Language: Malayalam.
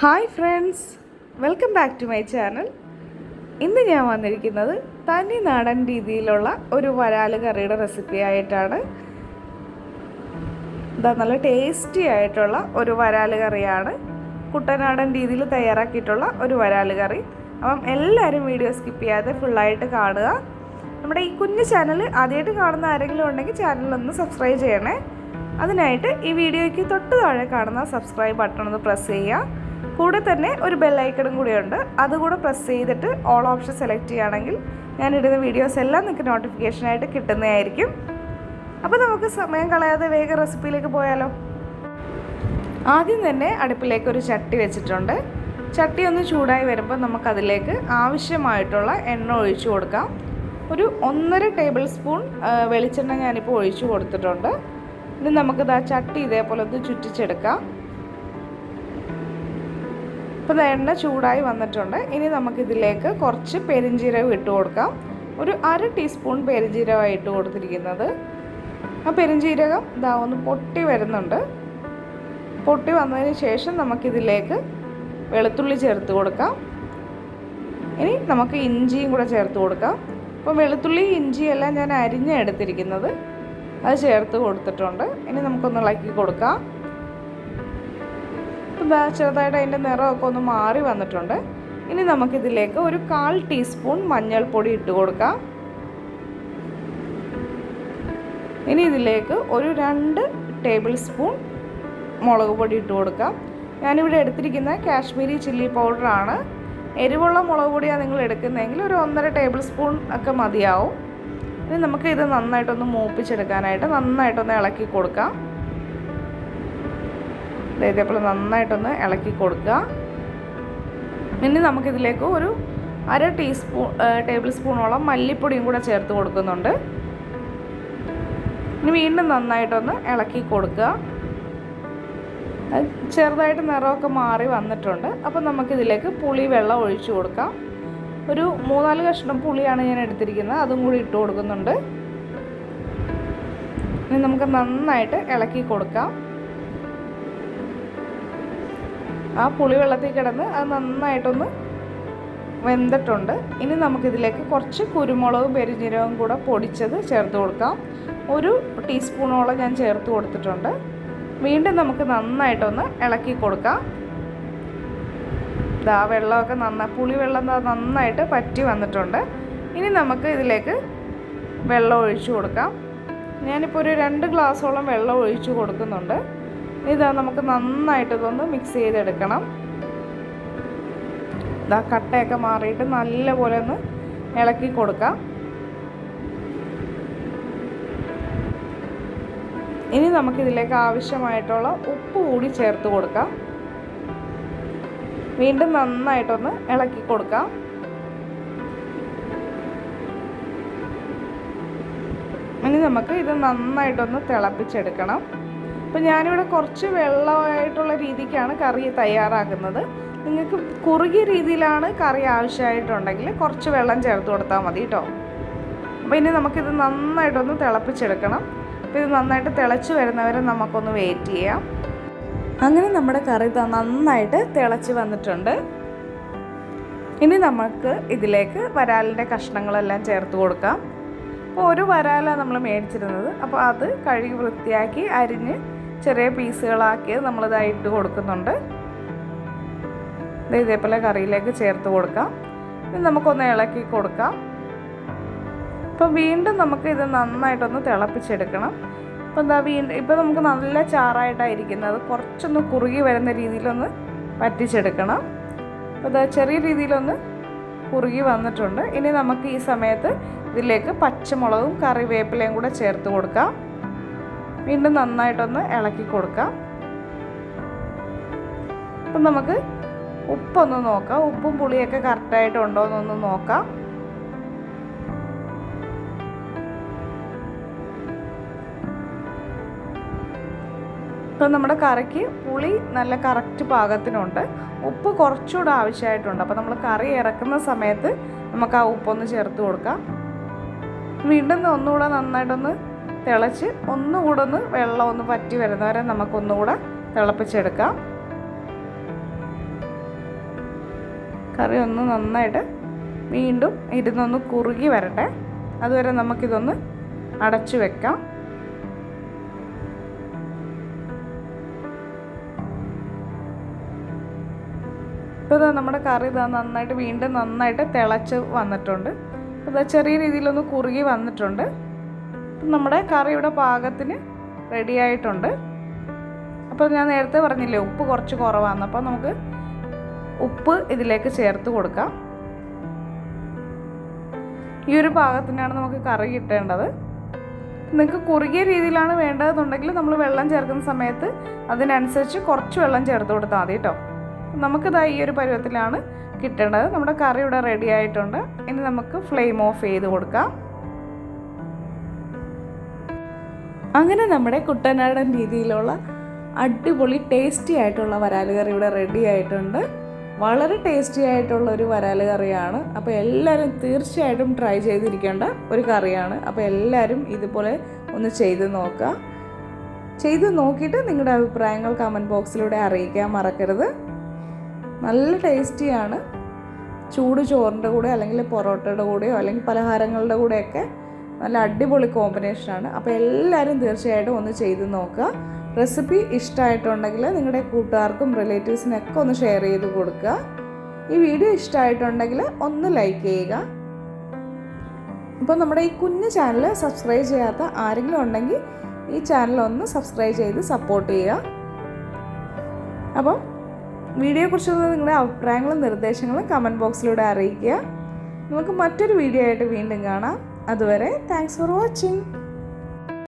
Hi friends welcome back to my channel. ഇന്ന് ഞാൻ വന്നിരിക്കുന്നത് തനി നാടൻ രീതിയിലുള്ള ഒരു വരാൽ കറിയുടെ റെസിപ്പി ആയിട്ടാണ്. ഇതാ നല്ല ടേസ്റ്റി ആയിട്ടുള്ള ഒരു വരാൽ കറിയാണ്. കുട്ടനാടൻ രീതിയിൽ തയ്യാറാക്കിയിട്ടുള്ള ഒരു വരാൽ കറി. അപ്പം എല്ലാവരും വീഡിയോ സ്കിപ്പ് ചെയ്യാതെ ഫുള്ളായിട്ട് കാണുക. നമ്മുടെ ഈ കുഞ്ഞു ചാനൽ ആദ്യമായിട്ട് കാണുന്ന ആരെങ്കിലും ഉണ്ടെങ്കിൽ ചാനലൊന്ന് സബ്സ്ക്രൈബ് ചെയ്യണേ. അതിനായിട്ട് ഈ വീഡിയോയ്ക്ക് തൊട്ട് താഴെ കാണുന്ന സബ്സ്ക്രൈബ് ബട്ടൺ ഒന്ന് പ്രസ് ചെയ്യുക. കൂടെ തന്നെ ഒരു ബെല്ലൈക്കണും കൂടിയുണ്ട്. അതുകൂടെ പ്രസ് ചെയ്തിട്ട് ഓൾ ഓപ്ഷൻ സെലക്ട് ചെയ്യുകയാണെങ്കിൽ ഞാൻ ഇടുന്ന വീഡിയോസ് എല്ലാം നിങ്ങൾക്ക് നോട്ടിഫിക്കേഷനായിട്ട് കിട്ടുന്നതായിരിക്കും. അപ്പോൾ നമുക്ക് സമയം കളയാതെ വേഗം റെസിപ്പിയിലേക്ക് പോയാലോ? ആദ്യം തന്നെ അടുപ്പിലേക്ക് ഒരു ചട്ടി വെച്ചിട്ടുണ്ട്. ചട്ടി ഒന്ന് ചൂടായി വരുമ്പോൾ നമുക്കതിലേക്ക് ആവശ്യമായിട്ടുള്ള എണ്ണ ഒഴിച്ചു കൊടുക്കാം. ഒരു ഒന്നര ടേബിൾ സ്പൂൺ വെളിച്ചെണ്ണ ഞാനിപ്പോൾ ഒഴിച്ചു കൊടുത്തിട്ടുണ്ട്. ഇനി നമുക്കിത് ആ ചട്ടി ഇതേപോലെ ഒന്ന് ചുറ്റിച്ചെടുക്കാം. ഇപ്പോൾ എണ്ണ ചൂടായി വന്നിട്ടുണ്ട്. ഇനി നമുക്കിതിലേക്ക് കുറച്ച് പെരിഞ്ജീരകം ഇട്ട് കൊടുക്കാം. ഒരു അര ടീസ്പൂൺ പെരിഞ്ജീരകമാണ് ഇട്ട് കൊടുത്തിരിക്കുന്നത്. ആ പെരിഞ്ജീരകം ഇതാ ഒന്ന് പൊട്ടി വരുന്നുണ്ട്. പൊട്ടി വന്നതിന് ശേഷം നമുക്കിതിലേക്ക് വെളുത്തുള്ളി ചേർത്ത് കൊടുക്കാം. ഇനി നമുക്ക് ഇഞ്ചിയും കൂടെ ചേർത്ത് കൊടുക്കാം. അപ്പോൾ വെളുത്തുള്ളി ഇഞ്ചിയെല്ലാം ഞാൻ അരിഞ്ഞെടുത്തിരിക്കുന്നത് അത് ചേർത്ത് കൊടുത്തിട്ടുണ്ട്. ഇനി നമുക്കൊന്ന് ഇളക്കി കൊടുക്കാം. ഇതാ ചെറുതായിട്ട് അതിന്റെ നിറമൊക്കെ ഒന്ന് മാറി വന്നിട്ടുണ്ട്. ഇനി നമുക്കിതിലേക്ക് ഒരു കാൽ ടീസ്പൂൺ മഞ്ഞൾപ്പൊടി ഇട്ട് കൊടുക്കാം. ഇനി ഇതിലേക്ക് ഒരു രണ്ട് ടേബിൾ സ്പൂൺ മുളക് പൊടി ഇട്ട് കൊടുക്കാം. ഞാനിവിടെ എടുത്തിരിക്കുന്ന കാശ്മീരി ചില്ലി പൗഡറാണ്. എരിവുള്ള മുളക് പൊടിയാണ് നിങ്ങൾ എടുക്കുന്നതെങ്കിൽ ഒരു ഒന്നര ടേബിൾ സ്പൂൺ ഒക്കെ മതിയാവും. ഇനി നമുക്ക് ഇത് നന്നായിട്ടൊന്ന് മൂപ്പിച്ചെടുക്കാനായിട്ട് നന്നായിട്ടൊന്ന് ഇളക്കി കൊടുക്കാം. ഇതേപോലെ നന്നായിട്ടൊന്ന് ഇളക്കി കൊടുക്കുക. ഇനി നമുക്കിതിലേക്ക് ഒരു അര ടീസ്പൂൺ ടേബിൾ സ്പൂണോളം മല്ലിപ്പൊടിയും കൂടെ ചേർത്ത് കൊടുക്കുന്നുണ്ട്. ഇനി വീണ്ടും നന്നായിട്ടൊന്ന് ഇളക്കി കൊടുക്കുക. ചെറുതായിട്ട് നിറമൊക്കെ മാറി വന്നിട്ടുണ്ട്. അപ്പോൾ നമുക്കിതിലേക്ക് പുളി വെള്ളം ഒഴിച്ചു കൊടുക്കാം. ഒരു മൂന്നാൽ കഷ്ണം പുളിയാണ് ഞാൻ എടുത്തിരിക്കുന്നത്. അതും കൂടി ഇട്ട് കൊടുക്കുന്നുണ്ട്. ഇനി നമുക്ക് നന്നായിട്ട് ഇളക്കി കൊടുക്കാം. ആ പുളി വെള്ളത്തിൽ കിടന്ന് അത് നന്നായിട്ടൊന്ന് വെന്തിട്ടുണ്ട്. ഇനി നമുക്കിതിലേക്ക് കുറച്ച് കുരുമുളകും പെരുജീരകവും കൂടെ പൊടിച്ചത് ചേർത്ത് കൊടുക്കാം. ഒരു ടീസ്പൂണോളം ഞാൻ ചേർത്ത് കൊടുത്തിട്ടുണ്ട്. വീണ്ടും നമുക്ക് നന്നായിട്ടൊന്ന് ഇളക്കി കൊടുക്കാം. ഇതാ വെള്ളമൊക്കെ നന്നായി പുളി വെള്ളം ദാ നന്നായിട്ട് പറ്റി വന്നിട്ടുണ്ട്. ഇനി നമുക്ക് ഇതിലേക്ക് വെള്ളം ഒഴിച്ചു കൊടുക്കാം. ഞാനിപ്പോൾ ഒരു രണ്ട് ഗ്ലാസ്സോളം വെള്ളം ഒഴിച്ചു കൊടുക്കുന്നുണ്ട്. ഇതാ നമുക്ക് നന്നായിട്ട് ഇതൊന്ന് മിക്സ് ചെയ്തെടുക്കണം. ഇതാ കട്ടയൊക്കെ മാറിയിട്ട് നല്ലപോലെ ഒന്ന് ഇളക്കി കൊടുക്കാം. ഇനി നമുക്കിതിലേക്ക് ആവശ്യമായിട്ടുള്ള ഉപ്പ് കൂടി ചേർത്ത് കൊടുക്കാം. വീണ്ടും നന്നായിട്ടൊന്ന് ഇളക്കി കൊടുക്കാം. ഇനി നമുക്ക് ഇത് നന്നായിട്ടൊന്ന് തിളപ്പിച്ചെടുക്കണം. അപ്പോൾ ഞാനിവിടെ കുറച്ച് വെള്ളമായിട്ടുള്ള രീതിക്കാണ് കറി തയ്യാറാക്കുന്നത്. നിങ്ങൾക്ക് കുറുകിയ രീതിയിലാണ് കറി ആവശ്യമായിട്ടുണ്ടെങ്കിൽ കുറച്ച് വെള്ളം ചേർത്ത് കൊടുത്താൽ മതി കേട്ടോ. അപ്പോൾ ഇനി നമുക്കിത് നന്നായിട്ടൊന്ന് തിളപ്പിച്ചെടുക്കണം. അപ്പോൾ ഇത് നന്നായിട്ട് തിളച്ച് വരുന്നവരെ നമുക്കൊന്ന് വെയിറ്റ് ചെയ്യാം. അങ്ങനെ നമ്മുടെ കറി നന്നായിട്ട് തിളച്ച് വന്നിട്ടുണ്ട്. ഇനി നമുക്ക് ഇതിലേക്ക് വരാലിന്റെ കഷ്ണങ്ങളെല്ലാം ചേർത്ത് കൊടുക്കാം. അപ്പോൾ ഒരു വരാലാണ് നമ്മൾ മേടിച്ചിരുന്നത്. അപ്പോൾ അത് കഴുകി വൃത്തിയാക്കി അരിഞ്ഞ് ചെറിയ പീസുകളാക്കി നമ്മളിതായി ഇട്ട് കൊടുക്കുന്നുണ്ട്. ഇതേപോലെ കറിയിലേക്ക് ചേർത്ത് കൊടുക്കാം. ഇത് നമുക്കൊന്ന് ഇളക്കി കൊടുക്കാം. അപ്പോൾ വീണ്ടും നമുക്ക് ഇത് നന്നായിട്ടൊന്ന് തിളപ്പിച്ചെടുക്കണം. അപ്പോൾ എന്താ വീണ്ടും ഇപ്പം നമുക്ക് നല്ല ചാറായിട്ടായിരിക്കുന്നത് കുറച്ചൊന്ന് കുറുകി വരുന്ന രീതിയിലൊന്ന് വറ്റിച്ചെടുക്കണം. അപ്പോൾ ഇതാ ചെറിയ രീതിയിലൊന്ന് കുറുകി വന്നിട്ടുണ്ട്. ഇനി നമുക്ക് ഈ സമയത്ത് ഇതിലേക്ക് പച്ചമുളകും കറിവേപ്പിലയും കൂടെ ചേർത്ത് കൊടുക്കാം. വീണ്ടും നന്നായിട്ടൊന്ന് ഇളക്കി കൊടുക്കാം. അപ്പം നമുക്ക് ഉപ്പൊന്ന് നോക്കാം. ഉപ്പും പുളിയൊക്കെ കറക്റ്റായിട്ട് ഉണ്ടോ എന്നൊന്ന് നോക്കാം. ഇപ്പം നമ്മുടെ കറിക്ക് പുളി നല്ല കറക്റ്റ് പാകത്തിനുണ്ട്. ഉപ്പ് കുറച്ചുകൂടെ ആവശ്യമായിട്ടുണ്ട്. അപ്പോൾ നമ്മൾ കറി ഇറക്കുന്ന സമയത്ത് നമുക്ക് ആ ഉപ്പൊന്ന് ചേർത്ത് കൊടുക്കാം. വീണ്ടും ഒന്നുകൂടെ നന്നായിട്ടൊന്ന് തിളച്ച് ഒന്നുകൂടെ ഒന്ന് വെള്ളം ഒന്ന് പറ്റി വരുന്നവരെ നമുക്കൊന്നുകൂടെ തിളപ്പിച്ചെടുക്കാം. കറി ഒന്ന് നന്നായിട്ട് വീണ്ടും ഇരുന്നൊന്ന് കുറുകി വരട്ടെ. അതുവരെ നമുക്കിതൊന്ന് അടച്ചു വെക്കാം. ഇപ്പോൾ ഇതാ നമ്മുടെ കറി ഇതാ നന്നായിട്ട് വീണ്ടും നന്നായിട്ട് തിളച്ച് വന്നിട്ടുണ്ട്. ഇതാ ചെറിയ രീതിയിലൊന്ന് കുറുകി വന്നിട്ടുണ്ട്. നമ്മുടെ കറി കറിയുടെ പാകത്തിന് റെഡി ആയിട്ടുണ്ട്. അപ്പോൾ ഞാൻ നേരത്തെ പറഞ്ഞില്ലേ ഉപ്പ് കുറച്ച് കുറവാണ് അപ്പോൾ നമുക്ക് ഉപ്പ് ഇതിലേക്ക് ചേർത്ത് കൊടുക്കാം. ഈ ഒരു പാകത്തിനാണ് നമുക്ക് കറി കിട്ടേണ്ടത്. നിങ്ങൾക്ക് കുറുകിയ രീതിയിലാണ് വേണ്ടതെന്നുണ്ടെങ്കിൽ നമ്മൾ വെള്ളം ചേർക്കുന്ന സമയത്ത് അതിനനുസരിച്ച് കുറച്ച് വെള്ളം ചേർത്ത് കൊടുത്താൽ മതി കേട്ടോ. നമുക്കിതാ ഈ ഒരു പരുവത്തിലാണ് കിട്ടേണ്ടത്. നമ്മുടെ കറി ഇവിടെ റെഡി ആയിട്ടുണ്ട്. ഇനി നമുക്ക് ഫ്ലെയിം ഓഫ് ചെയ്ത് കൊടുക്കാം. അങ്ങനെ നമ്മുടെ കുട്ടനാടൻ രീതിയിലുള്ള അടിപൊളി ടേസ്റ്റി ആയിട്ടുള്ള വരാൽ കറി ഇവിടെ റെഡി ആയിട്ടുണ്ട്. വളരെ ടേസ്റ്റി ആയിട്ടുള്ള ഒരു വരാൽ കറിയാണ്. അപ്പോൾ എല്ലാവരും തീർച്ചയായിട്ടും ട്രൈ ചെയ്തിരിക്കേണ്ട ഒരു കറിയാണ്. അപ്പോൾ എല്ലാവരും ഇതുപോലെ ഒന്ന് ചെയ്ത് നോക്കുക. ചെയ്ത് നോക്കിയിട്ട് നിങ്ങളുടെ അഭിപ്രായങ്ങൾ കമന്റ് ബോക്സിലൂടെ അറിയിക്കാൻ മറക്കരുത്. നല്ല ടേസ്റ്റിയാണ് ചൂട് ചോറിന്റെ കൂടെ അല്ലെങ്കിൽ പൊറോട്ടയുടെ കൂടെയോ അല്ലെങ്കിൽ പലഹാരങ്ങളുടെ കൂടെയൊക്കെ നല്ല അടിപൊളി കോമ്പിനേഷനാണ് അപ്പോൾ എല്ലാവരും തീർച്ചയായിട്ടും ഒന്ന് ചെയ്ത് നോക്കുക. റെസിപ്പി ഇഷ്ടമായിട്ടുണ്ടെങ്കിൽ നിങ്ങളുടെ കൂട്ടുകാർക്കും റിലേറ്റീവ്സിനൊക്കെ ഒന്ന് ഷെയർ ചെയ്ത് കൊടുക്കുക. ഈ വീഡിയോ ഇഷ്ടമായിട്ടുണ്ടെങ്കിൽ ഒന്ന് ലൈക്ക് ചെയ്യുക. അപ്പോൾ നമ്മുടെ ഈ കുഞ്ഞു ചാനൽ സബ്സ്ക്രൈബ് ചെയ്യാത്ത ആരെങ്കിലും ഉണ്ടെങ്കിൽ ഈ ചാനൽ ഒന്ന് സബ്സ്ക്രൈബ് ചെയ്ത് സപ്പോർട്ട് ചെയ്യുക. അപ്പോൾ വീഡിയോയെക്കുറിച്ചുള്ള നിങ്ങളുടെ അഭിപ്രായങ്ങളും നിർദ്ദേശങ്ങളും കമന്റ് ബോക്സിലൂടെ അറിയിക്കുക. നമുക്ക് മറ്റൊരു വീഡിയോ ആയിട്ട് വീണ്ടും കാണാം. അതുവരെ താങ്ക്സ് ഫോർ വാച്ചിങ്